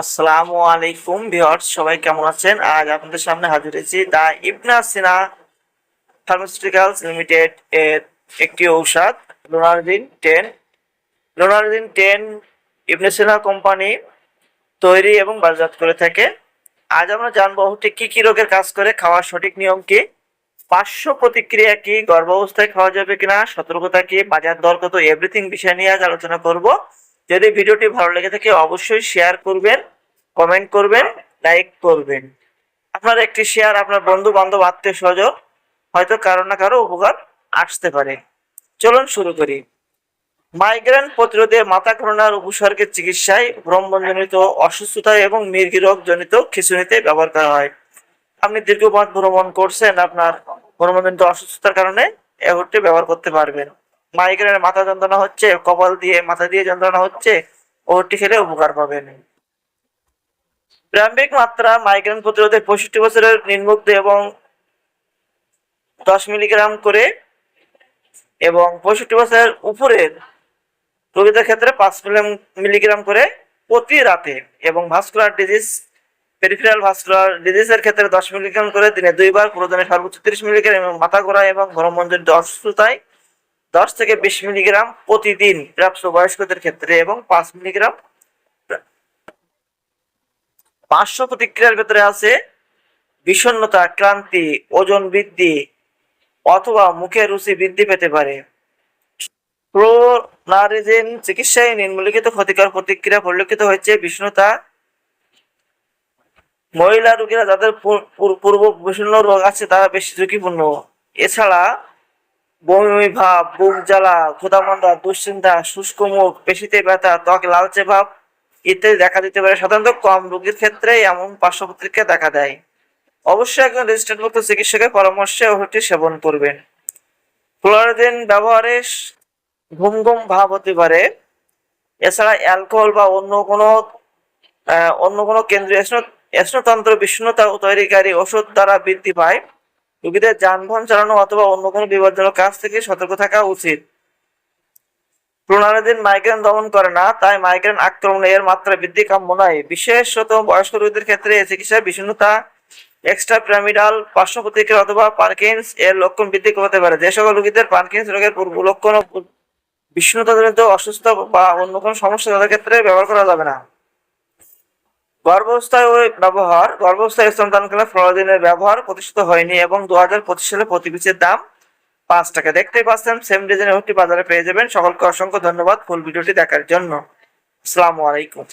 আসসালামু আলাইকুম ভিউয়ার্স, সবাই কেমন আছেন? আজ আপনাদের সামনে হাজির হয়েছি দা ইবনা সিনা ফার্মাসিউটিক্যালস লিমিটেড এর একটি ঔষধ loratadine ten. Loratadine ten Ibn Sina company তৈরি এবং বাজারজাত করে থাকে। আজ আমরা জানব ঠিক কি কি রোগের কাজ করে, খাওয়ার সঠিক নিয়ম কি, পার্শ্ব প্রতিক্রিয়া কি, গর্ভাবস্থায় খাওয়া যাবে কিনা, সতর্কতা কি, বাজার দর কত এভরিথিং বিষয় নিয়ে আজ আলোচনা করব। যদি ভিডিওটি ভালো লেগে থাকে, অবশ্যই শেয়ার করবেন কমেন্ট করবেন লাইক করবেন। আপনার একটি শেয়ার আপনার বন্ধু বান্ধব আত্মীয় স্বজন হয়তো কারও না কারও উপকার আসতে পারে। চলুন শুরু করি। মাইগ্রেন প্রতিরোধে মাথা ঘটনার উপসর্গের চিকিৎসায় ভ্রমণজনিত অসুস্থতা এবং মির্গি রোগ জনিত খিচুনিতে ব্যবহার করা হয়। আপনি দীর্ঘপথ ভ্রমণ করছেন, আপনার ভ্রমণজনিত অসুস্থতার কারণে এ ব্যবহার করতে পারবেন। মাইগ্রেনের মাথা যন্ত্রণা হচ্ছে, কপাল দিয়ে মাথা দিয়ে যন্ত্রণা হচ্ছে ওষুধটি খেলে উপকার পাবেন। প্রারম্ভিক মাত্রা মাইগ্রেন প্রতিরোধে পঁয়ষট্টি বছরের নিম্নোক্ত এবং দশ মিলিগ্রাম করে এবং পঁয়ষট্টি বছরের উপরের রোগীদের ক্ষেত্রে পাঁচ মিলিগ্রাম করে প্রতি রাতে এবং ভাস্কুলার ডিজিজ, পেরিফেরাল ভাস্কুলার ডিজিজের ক্ষেত্রে দশ মিলিগ্রাম করে দিনে দুইবার প্রয়োজনে সর্বোচ্চ তিরিশ মিলিগ্রাম এবং মাথা ঘোরা এবং ভ্রমণজনিত অসুস্থতায় দশ থেকে বিশ মিলিগ্রাম প্রতিদিন প্রাপ্ত বয়স্কদের ক্ষেত্রে এবং পাঁচ মিলিগ্রাম পার্শ্ব প্রতিক্রিয়ার ভেতরে আছে বিষণ্ণতা, ক্লান্তি, ওজন বৃদ্ধি অথবা মুখের রুচি বৃদ্ধি পেতে পারে। প্রোনারিজিন চিকিৎসায় নিম্নলিখিত ক্ষতিকর প্রতিক্রিয়া পরিলক্ষিত হয়েছে বিষণ্ণতা। মহিলা রোগীরা যাদের পূর- পূর- পূর্ব বিষণ্ণ রোগ আছে তারা বেশি ঝুঁকিপূর্ণ। এছাড়া বমি ভাব, বুক জ্বালা, ক্ষুধামন্দা, দুশ্চিন্তা, শুষ্ক মুখ, পেশিতে ব্যথা, ত্বক লালচে ভাব ইত্যাদি দেখা দিতে পারে। সাধারণত কম রোগীর ক্ষেত্রে এমন পার্শ্ব প্রতিক্রিয়া দেখা দেয়। অবশ্যই একজন রেজিস্ট্রেন্টভুক্ত চিকিৎসকের পরামর্শে ওষুধটি সেবন করবেন। ক্লোরাইডিন ব্যবহারে ঘুম ঘুম ভাব হতে পারে। এছাড়া অ্যালকোহল বা অন্য কোনো অন্য কোনো কেন্দ্রীয় স্ন- স্নতন্ত্র বিষণ্ণতা তৈরিকারী ওষুধ দ্বারা বৃদ্ধি পায়। রোগীদের যানবাহন চালানো অথবা অন্য কোনো বিপজ্জনক কাজ থেকে সতর্ক থাকা উচিত। প্রণালীদিন মাইগ্রেন দমন করে না, তাই মাইগ্রেন আক্রমণে এর মাত্রা বৃদ্ধি কাম্য নয়। বিশেষত বয়স্ক রোগীদের ক্ষেত্রে এই চিকিৎসায় বিষণ্ণতা, এক্সট্রা পিরামিডাল পার্শ্ব প্রতিক্রিয়া অথবা পার্কিন্স এর লক্ষণ বৃদ্ধি করতে পারে। যে সকল রোগীদের পার্কিন্স রোগের পূর্ব লক্ষণ বিষণ্ণতাজনিত অসুস্থ বা অন্য কোনো সমস্যা তাদের ক্ষেত্রে ব্যবহার করা যাবে না। গর্ভাবস্থায় ওই ব্যবহার, গর্ভাবস্থায় স্তনদানকালে ফ্লোরাদিনের ব্যবহার প্রতিষ্ঠিত হয়নি এবং দু হাজার পঁচিশ সালে প্রতি পিসের দাম পাঁচ টাকা। দেখতেই পাচ্ছেন সেম ডিজাইনের ওটি বাজারে পেয়ে যাবেন। সকলকে অসংখ্য ধন্যবাদ ফুল ভিডিওটি দেখার জন্য। আসসালামু আলাইকুম।